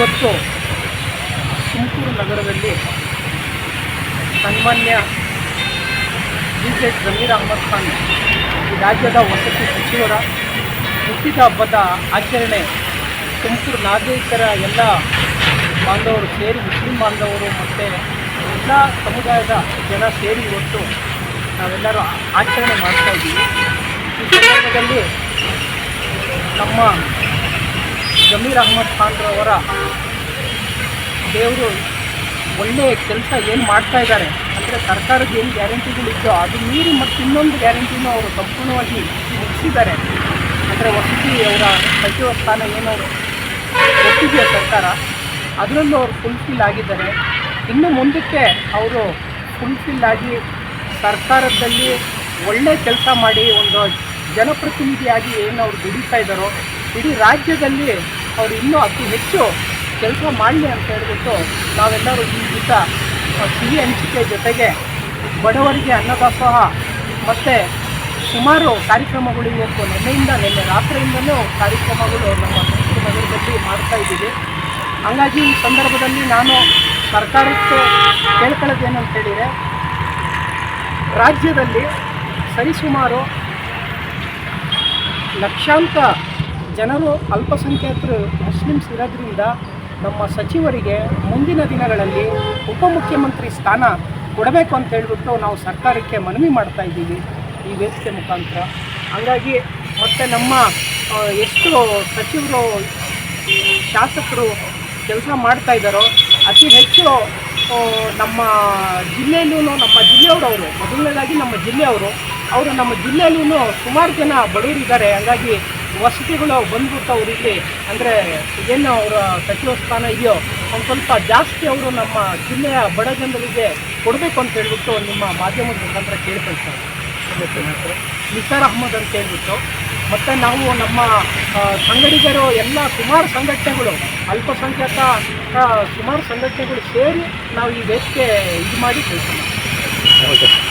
ಇವತ್ತು ತುಮಕೂರು ನಗರದಲ್ಲಿ ಸನ್ಮಾನ್ಯ ಬಿ ಜೆ ಜಮೀರ್ ಅಹಮದ್ ಖಾನ್ ಈ ರಾಜ್ಯದ ವಸತಿ ಸಚಿವರ ಹುಟ್ಟಿದ ಹಬ್ಬದ ಆಚರಣೆ ತುಮಕೂರು ನಾಗರಿಕರ ಎಲ್ಲ ಬಾಂಧವರು ಸೇರಿ, ಮುಸ್ಲಿಂ ಬಾಂಧವರು ಮತ್ತು ಎಲ್ಲ ಸಮುದಾಯದ ಜನ ಸೇರಿ ಇವತ್ತು ನಾವೆಲ್ಲರೂ ಆಚರಣೆ ಮಾಡ್ತಾ ಇದ್ದೀವಿ. ಈ ಸಂದರ್ಭದಲ್ಲಿ ನಮ್ಮ ಜಮೀರ್ ಅಹಮದ್ ಖಾನ್ರವರ ದೇವರು ಒಳ್ಳೆಯ ಕೆಲಸ ಏನು ಮಾಡ್ತಾ ಇದ್ದಾರೆ? ಅಂದರೆ ಸರ್ಕಾರದ ಏನು ಗ್ಯಾರಂಟಿಗಳಿದ್ದೋ ಅದು ಮೀರಿ ಮತ್ತು ಇನ್ನೊಂದು ಗ್ಯಾರಂಟಿನೂ ಅವರು ಸಂಪೂರ್ಣವಾಗಿ ಮುಗಿಸಿದ್ದಾರೆ. ಅಂದರೆ ವಸತಿ ಅವರ ಸಚಿವ ಸ್ಥಾನ ಏನವರು ಒಪ್ಪಿದೆಯೋ ಸರ್ಕಾರ, ಅದರಲ್ಲೂ ಅವರು ಫುಲ್ಫಿಲ್ ಆಗಿದ್ದಾರೆ. ಇನ್ನು ಮುಂದಕ್ಕೆ ಅವರು ಫುಲ್ಫಿಲ್ ಆಗಿ ಸರ್ಕಾರದಲ್ಲಿ ಒಳ್ಳೆ ಕೆಲಸ ಮಾಡಿ ಒಂದು ಜನಪ್ರತಿನಿಧಿಯಾಗಿ ಏನು ಅವ್ರು ದುಡಿತಾ ಇದ್ದಾರೋ, ಇಡೀ ರಾಜ್ಯದಲ್ಲಿ ಅವರು ಇನ್ನೂ ಅತಿ ಹೆಚ್ಚು ಕೆಲಸ ಮಾಡಲಿ ಅಂತ ಹೇಳಿಬಿಟ್ಟು ನಾವೆಲ್ಲರೂ ಈ ದಿವಸ ಸಿಹಿ ಹಂಚಿಕೆ ಜೊತೆಗೆ ಬಡವರಿಗೆ ಅನ್ನದಾಸೋಹ ಮತ್ತು ಸುಮಾರು ಕಾರ್ಯಕ್ರಮಗಳು ಇವತ್ತು ನಿನ್ನೆಯಿಂದ, ನಿನ್ನೆ ರಾತ್ರಿಯಿಂದಲೂ ಕಾರ್ಯಕ್ರಮಗಳು ನಮ್ಮ ತುಮಕೂರು ನಗರದಲ್ಲಿ ಮಾಡ್ತಾ ಇದ್ದೀವಿ. ಹಾಗಾಗಿ ಈ ಸಂದರ್ಭದಲ್ಲಿ ನಾನು ಸರ್ಕಾರಕ್ಕೆ ಕೇಳ್ಕೊಳ್ಳೋದು ಅಂತ ಹೇಳಿದರೆ, ರಾಜ್ಯದಲ್ಲಿ ಸರಿಸುಮಾರು ಲಕ್ಷಾಂತ ಜನರು ಅಲ್ಪಸಂಖ್ಯಾತರು, ಮುಸ್ಲಿಮ್ಸ್ ಇರೋದ್ರಿಂದ ನಮ್ಮ ಸಚಿವರಿಗೆ ಮುಂದಿನ ದಿನಗಳಲ್ಲಿ ಉಪಮುಖ್ಯಮಂತ್ರಿ ಸ್ಥಾನ ಕೊಡಬೇಕು ಅಂತ ಹೇಳಿಬಿಟ್ಟು ನಾವು ಸರ್ಕಾರಕ್ಕೆ ಮನವಿ ಮಾಡ್ತಾ ಇದ್ದೀವಿ ಈ ವೇದಿಕೆ ಮುಖಾಂತರ. ಹಾಗಾಗಿ ಮತ್ತು ನಮ್ಮ ಎಷ್ಟು ಸಚಿವರು, ಶಾಸಕರು ಕೆಲಸ ಮಾಡ್ತಾ ಇದ್ದಾರೋ, ಅತಿ ಹೆಚ್ಚು ನಮ್ಮ ಜಿಲ್ಲೆಯಲ್ಲೂ ನಮ್ಮ ಜಿಲ್ಲೆಯವರು ಅವರು ಮೊದಲನೇದಾಗಿ ನಮ್ಮ ಜಿಲ್ಲೆಯವರು, ಅವರು ನಮ್ಮ ಜಿಲ್ಲೆಯಲ್ಲೂ ಸುಮಾರು ಜನ ಬಡವರಿದ್ದಾರೆ. ಹಂಗಾಗಿ ವಸತಿಗಳು ಬಂದ್ಬಿಟ್ಟು ಅವರಿಗೆ ಅಂದರೆ ಏನು ಅವರ ಸಚಿವ ಸ್ಥಾನ ಇದೆಯೋ ಒಂದು ಸ್ವಲ್ಪ ಜಾಸ್ತಿ ಅವರು ನಮ್ಮ ಜಿಲ್ಲೆಯ ಬಡ ಜನರಿಗೆ ಕೊಡಬೇಕು ಅಂತ ಹೇಳ್ಬಿಟ್ಟು ನಿಮ್ಮ ಮಾಧ್ಯಮದ ಮುಖಾಂತರ ಕೇಳ್ಕೊಳ್ತಾರೆ ನಿಸಾರ್ ಅಹಮದ್ ಅಂತ ಹೇಳ್ಬಿಟ್ಟು. ಮತ್ತು ನಾವು ನಮ್ಮ ಸಂಗಡಿಗರು, ಎಲ್ಲ ಸುಮಾರು ಸಂಘಟನೆಗಳು, ಅಲ್ಪಸಂಖ್ಯಾತ ಸುಮಾರು ಸಂಘಟನೆಗಳು ಸೇರಿ ನಾವು ಈ ವೇದಿಕೆ ಇದು ಮಾಡಿ ಕೆಲಸ ಮಾಡ್ತೀವಿ